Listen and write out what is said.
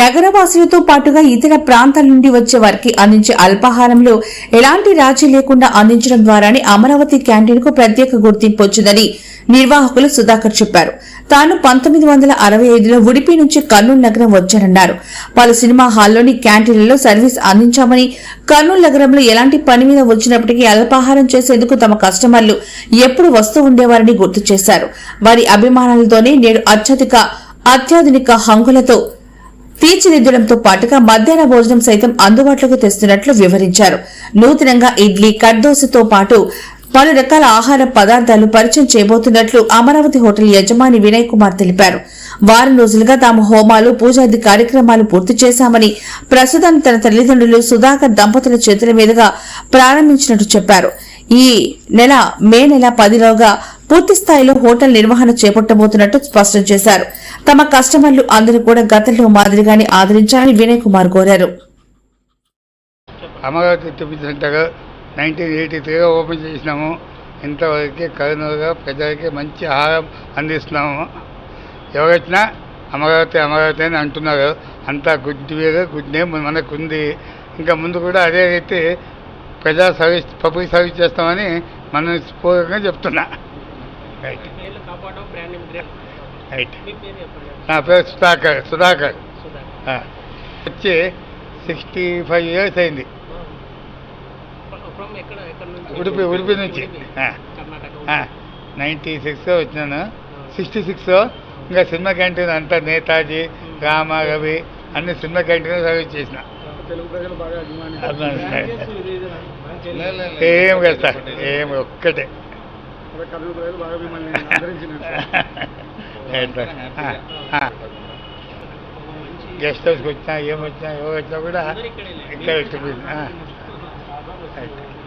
నగరవాసులతో పాటుగా ఇతర ప్రాంతాల నుండి వచ్చే వారికి అందించే అల్పాహారంలో ఎలాంటి రాజీ లేకుండా అందించడం ద్వారానే అమరావతి క్యాంటీన్కు ప్రత్యేక గుర్తింపు వచ్చిందని నిర్వాహకులు సుధాకర్ చెప్పారు. తాను పంతొమ్మిది వందల అరవై ఐదులో ఉడిపి నుంచి కర్నూలు నగరం వచ్చానన్నారు పలు సినిమా హాల్లోని క్యాంటీన్లలో సర్వీస్ అందించామని కర్నూలు నగరంలో ఎలాంటి పని మీద వచ్చినప్పటికీ అల్పాహారం చేసేందుకు తమ కస్టమర్లు ఎప్పుడు వస్తూ ఉండేవారని గుర్తు చేశారు. వారి అభిమానాలతోనే నేడు అత్యధిక అత్యాధునిక హంగులతో తీర్చిదిద్దడంతో పాటుగా మధ్యాహ్న భోజనం సైతం అందుబాటులోకి తెస్తున్నట్లు వివరించారు. నూతనంగా ఇడ్లీ కడ్దోసతో పాటు పలు రకాల ఆహార పదార్థాలు పరిచయం చేయబోతున్నట్లు అమరావతి హోటల్ యజమాని వినయ్ కుమార్ తెలిపారు. వారం రోజులుగా తాము హోమాలు పూజాది కార్యక్రమాలు పూర్తి చేశామని ప్రస్తుతం తన తల్లిదండ్రులు సుధాకర్ దంపతుల చేతుల మీదుగా ప్రారంభించినట్టు చెప్పారు. ఈ నెల మే నెల పదిలోగా పూర్తి స్థాయిలో హోటల్ నిర్వహణ చేపట్టబోతున్నట్టు స్పష్టం చేశారు. తమ కస్టమర్లు అందరూ కూడా గతంలో మాదిరిగానే ఆదరించాలని వినయ్ కుమార్ కోరారు. Amaravati tiffin centre nineteen eighty త్రీలో ఓపెన్ చేసినాము. ఇంతవరకు కరుణగా ప్రజలకి మంచి ఆహారం అందిస్తున్నాము. ఎవరొచ్చినా అమరావతి అమరావతి అని అంటున్నారు. అంతా గుడ్ వేరు గుడ్ నేమ్ మనకు ఉంది ఇంకా ముందు కూడా అదే అయితే ప్రజా సర్వీస్ పబ్లిక్ సర్వీస్ చేస్తామని మనస్ఫూర్తిగా చెప్తున్నా. రైట్ నా పేరు సుధాకర్ సుధాకర్. వచ్చి సిక్స్టీ ఫైవ్ ఇయర్స్ అయింది. ఉడిపి ఉడిపి నుంచి. నైంటీ సిక్స్లో వచ్చినాను. సిక్స్టీ సిక్స్లో ఇంకా సినిమా క్యాంటీన్ అంతా నేతాజీ రామ రవి అన్ని సినిమా క్యాంటీన్ సర్వీస్ చేసిన. ఏం కదా సార్ ఏం ఒక్కటే. గెస్ట్ హౌస్కి వచ్చినా ఏం వచ్చినా ఎవరు వచ్చినా కూడా ఇక్కడ. రైట్